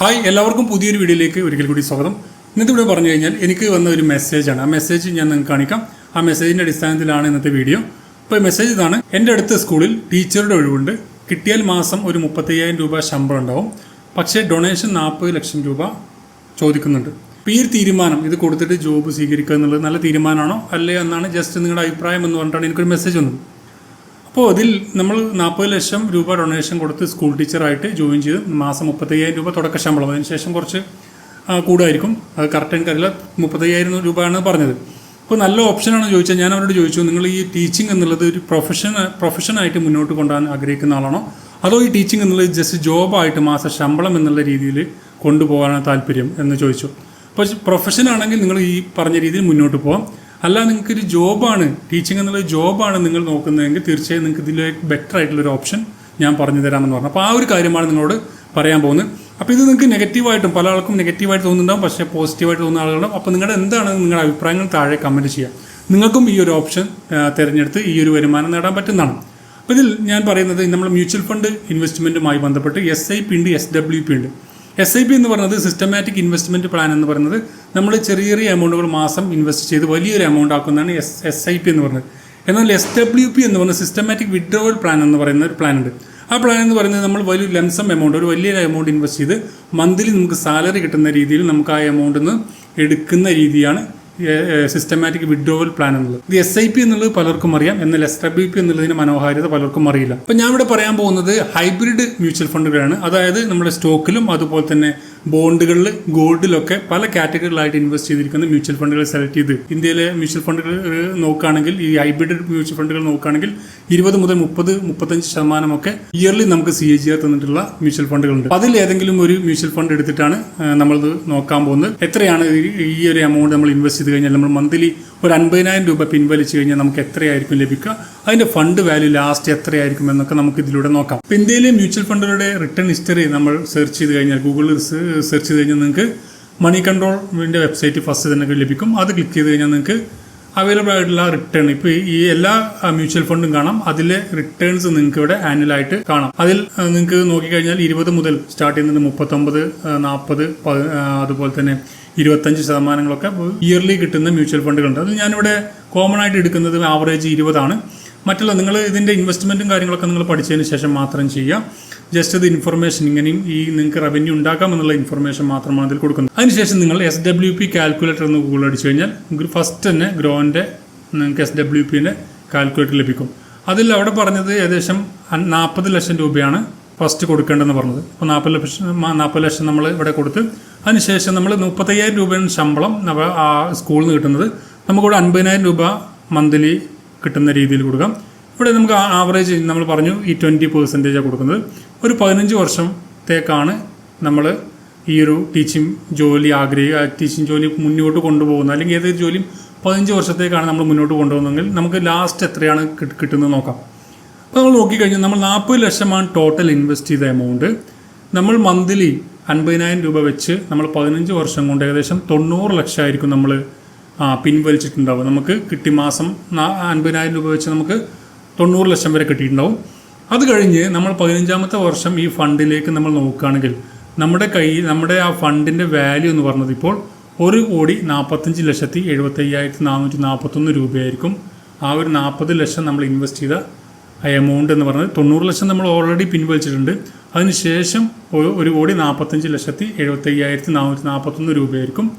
Hi എല്ലാവർക്കും പുതിയൊരു വീഡിയോയിലേക്ക് ഒരിക്കൽ കൂടി സ്വാഗതം. ഇന്നത്തെ വീഡിയോ പറഞ്ഞു കഴിഞ്ഞാൽ എനിക്ക് വന്ന ഒരു മെസ്സേജാണ് ആ മെസ്സേജ് ഞാൻ നിങ്ങൾക്ക് കാണിക്കാം. ആ മെസ്സേജിന്റെ അടിസ്ഥാനത്തിലാണ് ഇന്നത്തെ വീഡിയോ. അപ്പോൾ മെസ്സേജ് ഇതാണ്. എന്റെ അടുത്ത സ്കൂളിൽ ടീച്ചറുടെ ഒഴിവുണ്ട്. കിട്ടിയാൽ മാസം ഒരു മുപ്പത്തയ്യായിരം രൂപ ശമ്പളം ഉണ്ടാവും. പക്ഷേ ഡൊണേഷൻ നാൽപ്പത് ലക്ഷം രൂപ ചോദിക്കുന്നുണ്ട്. അപ്പോൾ ഈ തീരുമാനം ഇത് കൊടുത്തിട്ട് ജോബ് സ്വീകരിക്കുക എന്നുള്ളത് നല്ല തീരുമാനമാണോ? അല്ലേ? എന്നാണ് ജസ്റ്റ് നിങ്ങളുടെ അഭിപ്രായം എന്ന് പറഞ്ഞിട്ടാണ് എനിക്കൊരു മെസ്സേജ് വന്നത്. അപ്പോൾ അതിൽ നമ്മൾ നാൽപ്പത് ലക്ഷം രൂപ ഡൊണേഷൻ കൊടുത്ത് സ്കൂൾ ടീച്ചറായിട്ട് ജോയിൻ ചെയ്ത് മാസം മുപ്പത്തയ്യായിരം രൂപ തുടക്ക ശമ്പളം. അതിനുശേഷം കുറച്ച് കൂടുമായിരിക്കും അത് കറക്റ്റ് എനിക്കറിയില്ല മുപ്പത്തയ്യായിരം രൂപയാണ് പറഞ്ഞത്. അപ്പോൾ നല്ല ഓപ്ഷനാണ് ചോദിച്ചാൽ ഞാൻ അവരോട് ചോദിച്ചു നിങ്ങൾ ഈ ടീച്ചിങ് എന്നുള്ളത് ഒരു പ്രൊഫഷൻ പ്രൊഫഷനായിട്ട് മുന്നോട്ട് കൊണ്ടുപോകാൻ ആഗ്രഹിക്കുന്ന ആളാണോ? അതോ ഈ ടീച്ചിങ് എന്നുള്ളത് ജസ്റ്റ് ജോബായിട്ട് മാസ ശമ്പളം എന്നുള്ള രീതിയിൽ കൊണ്ടുപോകാനാണ് താല്പര്യം? എന്ന് ചോദിച്ചു. അപ്പോൾ പ്രൊഫഷൻ ആണെങ്കിൽ നിങ്ങൾ ഈ പറഞ്ഞ രീതിയിൽ മുന്നോട്ട് പോകാം അല്ല നിങ്ങൾക്ക് ഒരു ജോബാണ്. ടീച്ചിങ് എന്നുള്ള ജോബാണ് നിങ്ങൾ നോക്കുന്നതെങ്കിൽ തീർച്ചയായും നിങ്ങൾക്ക് ഇതിലേക്ക് ബെറ്റർ ആയിട്ടുള്ള ഒരു ഓപ്ഷൻ ഞാൻ പറഞ്ഞു തരാമെന്ന് പറഞ്ഞു. അപ്പോൾ ആ ഒരു കാര്യമാണ് നിങ്ങളോട് പറയാൻ പോകുന്നത്. അപ്പോൾ ഇത് നിങ്ങൾക്ക് നെഗറ്റീവായിട്ടും പല ആൾക്കും നെഗറ്റീവായിട്ട് തോന്നുന്നുണ്ടാവും പക്ഷേ പോസിറ്റീവായിട്ട് തോന്നുന്ന ആളുകളുണ്ടാവും. അപ്പോൾ നിങ്ങളുടെ എന്താണ് നിങ്ങളുടെ അഭിപ്രായങ്ങൾ താഴെ കമന്റ് ചെയ്യുക. നിങ്ങൾക്കും ഈ ഒരു ഓപ്ഷൻ തിരഞ്ഞെടുത്ത് ഈ ഒരു വരുമാനം നേടാൻ പറ്റുന്നതാണ്. അപ്പോൾ ഇതിൽ ഞാൻ പറയുന്നത് നമ്മൾ മ്യൂച്വൽ ഫണ്ട് ഇൻവെസ്റ്റ്മെന്റുമായി ബന്ധപ്പെട്ട് എസ് ഐ പി ഉണ്ട് എസ് ഡബ്ല്യു പി ഉണ്ട്. എസ് ഐ പി എന്ന് പറയുന്നത് സിസ്റ്റമാറ്റിക് ഇൻവെസ്റ്റ്മെന്റ് പ്ലാൻ എന്ന് പറയുന്നത് നമ്മൾ ചെറിയ ചെറിയ എമൗണ്ടുകൾ മാസം ഇൻവെസ്റ്റ് ചെയ്ത് വലിയൊരു എമൗണ്ട് ആക്കുന്നതാണ് എസ് എസ് ഐ പി എന്ന് പറയുന്നത്. എന്നാൽ എസ് ഡബ്ല്യു പി എന്ന് പറയുന്ന സിസ്റ്റമാറ്റിക് വിഡ്രോവൽ പ്ലാൻ എന്ന് പറയുന്ന ഒരു പ്ലാൻ ഉണ്ട്. ആ പ്ലാൻ എന്ന് പറയുന്നത് നമ്മൾ വലിയ ലംസം എമൗണ്ട് ഒരു വലിയ എമൗണ്ട് ഇൻവെസ്റ്റ് ചെയ്ത് മന്ത്ലി നമുക്ക് സാലറി കിട്ടുന്ന രീതിയിൽ നമുക്ക് ആ എമൗണ്ടിൽ നിന്ന് എടുക്കുന്ന രീതിയാണ് സിസ്റ്റമാറ്റിക് വിഡ്രോവൽ പ്ലാൻ എന്നുള്ളത്. ഇത് എസ് ഐ പി എന്നുള്ളത് പലർക്കും അറിയാം. എന്നാൽ എസ് ഡബ്ല്യു പി എന്നുള്ളതിന്റെ മനോഹാരിത പലർക്കും അറിയില്ല. അപ്പം ഞാൻ ഇവിടെ പറയാൻ പോകുന്നത് ഹൈബ്രിഡ് മ്യൂച്വൽ ഫണ്ടുകളാണ് അതായത് നമ്മുടെ സ്റ്റോക്കിലും അതുപോലെ തന്നെ ബോണ്ടുകളിൽ ഗോൾഡിലൊക്കെ പല കാറ്റഗറികളായിട്ട് ഇൻവെസ്റ്റ് ചെയ്തിരിക്കുന്ന മ്യൂച്വൽ ഫണ്ടുകൾ സെലക്ട് ചെയ്ത് ഇന്ത്യയിലെ മ്യൂച്വൽ ഫണ്ടുകൾ നോക്കുകയാണെങ്കിൽ ഈ ഹൈബ്രിഡ് മ്യൂച്വൽ ഫണ്ടുകൾ നോക്കുകയാണെങ്കിൽ ഇരുപത് മുതൽ മുപ്പത് മുപ്പത്തഞ്ച് ശതമാനമൊക്കെ ഇയർലി നമുക്ക് സി എ ജി ആർ തന്നിട്ടുള്ള മ്യൂച്വൽ ഫണ്ടുകളുണ്ട് അതിൽ ഏതെങ്കിലും ഒരു മ്യൂച്വൽ ഫണ്ട് എടുത്തിട്ടാണ് നമ്മൾ നോക്കാൻ പോകുന്നത്. എത്രയാണ് ഈ ഒരു എമൗണ്ട് നമ്മൾ ഇൻവെസ്റ്റ് ചെയ്ത് കഴിഞ്ഞാൽ നമ്മൾ മന്ത്ലി ഒരു അൻപതിനായിരം രൂപ പിൻവലിച്ച് കഴിഞ്ഞാൽ നമുക്ക് എത്രയായിരിക്കും ലഭിക്കുക? അതിന്റെ ഫണ്ട് വാല്യൂ ലാസ്റ്റ് എത്രയായിരിക്കും എന്നൊക്കെ നമുക്ക് ഇതിലൂടെ നോക്കാം. അപ്പോൾ ഇന്ത്യയിലെ മ്യൂച്വൽ ഫണ്ടുകളുടെ റിട്ടേൺ ഹിസ്റ്ററി നമ്മൾ സെർച്ച് ചെയ്ത് കഴിഞ്ഞാൽ ഗൂഗിളിൽ സെർച്ച് ചെയ്ത് കഴിഞ്ഞാൽ നിങ്ങൾക്ക് മണി കൺട്രോളിന്റെ വെബ്സൈറ്റ് ഫസ്റ്റ് തന്നെ ലഭിക്കും. അത് ക്ലിക്ക് ചെയ്ത് കഴിഞ്ഞാൽ നിങ്ങൾക്ക് അവൈലബിൾ ആയിട്ടുള്ള റിട്ടേൺ ഇപ്പോൾ ഈ എല്ലാ മ്യൂച്വൽ ഫണ്ടും കാണാം. അതിലെ റിട്ടേൺസ് നിങ്ങൾക്ക് ഇവിടെ ആനുവലായിട്ട് കാണാം. അതിൽ നിങ്ങൾക്ക് നോക്കിക്കഴിഞ്ഞാൽ ഇരുപത് മുതൽ സ്റ്റാർട്ട് ചെയ്യുന്നത് മുപ്പത്തൊമ്പത് നാൽപ്പത് അതുപോലെ തന്നെ ഇരുപത്തഞ്ച് ശതമാനങ്ങളൊക്കെ ഇയർലി കിട്ടുന്ന മ്യൂച്വൽ ഫണ്ടുകളുണ്ട്. അത് ഞാനിവിടെ കോമൺ ആയിട്ട് എടുക്കുന്നത് ആവറേജ് ഇരുപതാണ്. മറ്റുള്ള നിങ്ങൾ ഇതിന്റെ ഇൻവെസ്റ്റ്മെന്റും കാര്യങ്ങളൊക്കെ നിങ്ങൾ പഠിച്ചതിന് ശേഷം മാത്രം ചെയ്യുക. ജസ്റ്റ് ഇത് ഇൻഫർമേഷൻ ഇങ്ങനെയും ഈ നിങ്ങൾക്ക് റവന്യൂ ഉണ്ടാക്കാം എന്നുള്ള ഇൻഫർമേഷൻ മാത്രമാണ് അതിൽ കൊടുക്കുന്നത്. അതിനുശേഷം നിങ്ങൾ എസ് ഡബ്ല്യു പി കാൽക്കുലേറ്റർ എന്ന് ഗൂഗിൾ അടിച്ചു കഴിഞ്ഞാൽ നിങ്ങൾക്ക് ഫസ്റ്റ് തന്നെ ഗ്രോന്റെ നിങ്ങൾക്ക് എസ് ഡബ്ല്യു പിന്റെ കാൽക്കുലേറ്റർ ലഭിക്കും. അതിൽ അവിടെ പറഞ്ഞത് ഏകദേശം നാൽപ്പത് ലക്ഷം രൂപയാണ്. ഫസ്റ്റ് കൊടുക്കേണ്ടതെന്ന് പറഞ്ഞത്. അപ്പോൾ നാൽപ്പത് ലക്ഷം നാൽപ്പത് ലക്ഷം നമ്മൾ ഇവിടെ കൊടുത്ത് അതിനുശേഷം നമ്മൾ മുപ്പത്തയ്യായിരം രൂപയാണ് ശമ്പളം ആ സ്കൂളിൽ നിന്ന് കിട്ടുന്നത് നമുക്കിവിടെ അൻപതിനായിരം രൂപ മന്ത്ലി കിട്ടുന്ന രീതിയിൽ കൊടുക്കാം. ഇവിടെ നമുക്ക് ആവറേജ് നമ്മൾ പറഞ്ഞു ഈ ട്വന്റി പെർസെന്റേജാണ് കൊടുക്കുന്നത്. ഒരു പതിനഞ്ച് വർഷത്തേക്കാണ് നമ്മൾ ഈ ഒരു ടീച്ചിങ് ജോലി ആഗ്രഹിക്കുക ടീച്ചിങ് ജോലി മുന്നോട്ട് കൊണ്ടുപോകുന്നത്. അല്ലെങ്കിൽ ഏതൊരു ജോലിയും പതിനഞ്ച് വർഷത്തേക്കാണ് നമ്മൾ മുന്നോട്ട് കൊണ്ടുപോകുന്നതെങ്കിൽ നമുക്ക് ലാസ്റ്റ് എത്രയാണ് കിട്ടുന്നത് നോക്കാം. നമ്മൾ നോക്കിക്കഴിഞ്ഞാൽ നമ്മൾ നാൽപ്പത് ലക്ഷമാണ് ടോട്ടൽ ഇൻവെസ്റ്റ് ചെയ്ത എമൗണ്ട് നമ്മൾ മന്ത്ലി അൻപതിനായിരം രൂപ വെച്ച് നമ്മൾ പതിനഞ്ച് വർഷം കൊണ്ട് ഏകദേശം തൊണ്ണൂറ് ലക്ഷമായിരിക്കും നമ്മൾ പിൻവലിച്ചിട്ടുണ്ടാവും നമുക്ക് കിട്ടി മാസം അൻപതിനായിരം രൂപ വെച്ച് നമുക്ക് തൊണ്ണൂറ് ലക്ഷം വരെ കിട്ടിയിട്ടുണ്ടാവും. അത് കഴിഞ്ഞ് നമ്മൾ പതിനഞ്ചാമത്തെ വർഷം ഈ ഫണ്ടിലേക്ക് നമ്മൾ നോക്കുകയാണെങ്കിൽ നമ്മുടെ കയ്യിൽ നമ്മുടെ ആ ഫണ്ടിന്റെ വാല്യൂ എന്ന് പറഞ്ഞത് ഇപ്പോൾ ഒരു കോടി നാൽപ്പത്തഞ്ച് ലക്ഷത്തി എഴുപത്തയ്യായിരത്തി നാനൂറ്റി നാൽപ്പത്തൊന്ന് രൂപയായിരിക്കും. ആ ഒരു നാൽപ്പത് ലക്ഷം നമ്മൾ ഇൻവെസ്റ്റ് ചെയ്ത ആ എമൗണ്ട് എന്ന് പറഞ്ഞത് തൊണ്ണൂറ് ലക്ഷം നമ്മൾ ഓൾറെഡി പിൻവലിച്ചിട്ടുണ്ട്. അതിനുശേഷം ഒരു കോടി നാൽപ്പത്തഞ്ച് ലക്ഷത്തി എഴുപത്തയ്യായിരത്തി നാനൂറ്റി നാൽപ്പത്തൊന്ന് രൂപയായിരിക്കും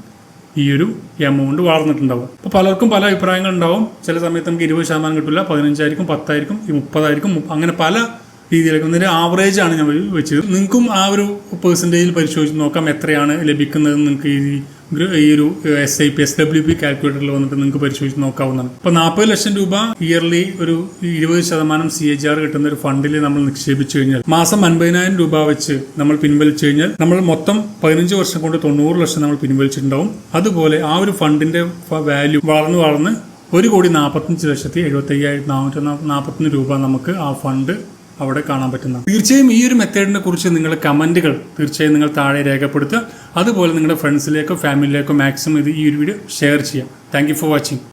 ഈ ഒരു എമൗണ്ട് വളർന്നിട്ടുണ്ടാവും അപ്പോൾ പലർക്കും പല അഭിപ്രായങ്ങൾ ഉണ്ടാവും. ചില സമയത്ത് നമുക്ക് ഇരുപത് ശതമാനം കിട്ടില്ല പതിനഞ്ചായിരിക്കും പത്തായിരിക്കും മുപ്പതായിരിക്കും മുപ്പ- അങ്ങനെ പല രീതിയിലേക്കും ഇതിന്റെ ആവറേജ് ആണ് ഞാൻ വെച്ചത്. നിങ്ങൾക്കും ആ ഒരു പെർസെന്റേജിൽ പരിശോധിച്ച് നോക്കാം എത്രയാണ് ലഭിക്കുന്നത് നിങ്ങൾക്ക് ഈ ഈ ഒരു S I P S W P കാൽക്കുലേറ്ററിൽ വന്നിട്ട് നിങ്ങൾക്ക് പരിശോധിച്ച് നോക്കാവുന്നതാണ്. അപ്പോൾ നാൽപ്പത് ലക്ഷം രൂപ ഇയർലി ഒരു ഇരുപത് ശതമാനം സി എച്ച് ആർ കിട്ടുന്ന ഒരു ഫണ്ടിൽ നമ്മൾ നിക്ഷേപിച്ചു കഴിഞ്ഞാൽ മാസം അൻപതിനായിരം രൂപ വെച്ച് നമ്മൾ പിൻവലിച്ചു കഴിഞ്ഞാൽ നമ്മൾ മൊത്തം പതിനഞ്ച് വർഷം കൊണ്ട് തൊണ്ണൂറ് ലക്ഷം നമ്മൾ പിൻവലിച്ചിട്ടുണ്ടാവും. അതുപോലെ ആ ഒരു ഫണ്ടിന്റെ വാല്യൂ വളർന്ന് വളർന്ന് ഒരു കോടി നാൽപ്പത്തഞ്ച് ലക്ഷത്തി എഴുപത്തി അയ്യായിരത്തി നാനൂറ്റി നാൽപ്പത്തൊന്ന് രൂപ നമുക്ക് ആ ഫണ്ട് അവിടെ കാണാൻ പറ്റുന്ന തീർച്ചയായും ഈ ഒരു മെത്തേഡിനെ കുറിച്ച് നിങ്ങൾ കമന്റുകൾ തീർച്ചയായും നിങ്ങൾ താഴെ രേഖപ്പെടുത്തുക. അതുപോലെ നിങ്ങളുടെ ഫ്രണ്ട്സിലേക്കോ ഫാമിലിയിലേക്കോ മാക്സിമം ഇത് ഈ ഒരു വീഡിയോ ഷെയർ ചെയ്യാം താങ്ക് ഫോർ വാച്ചിങ്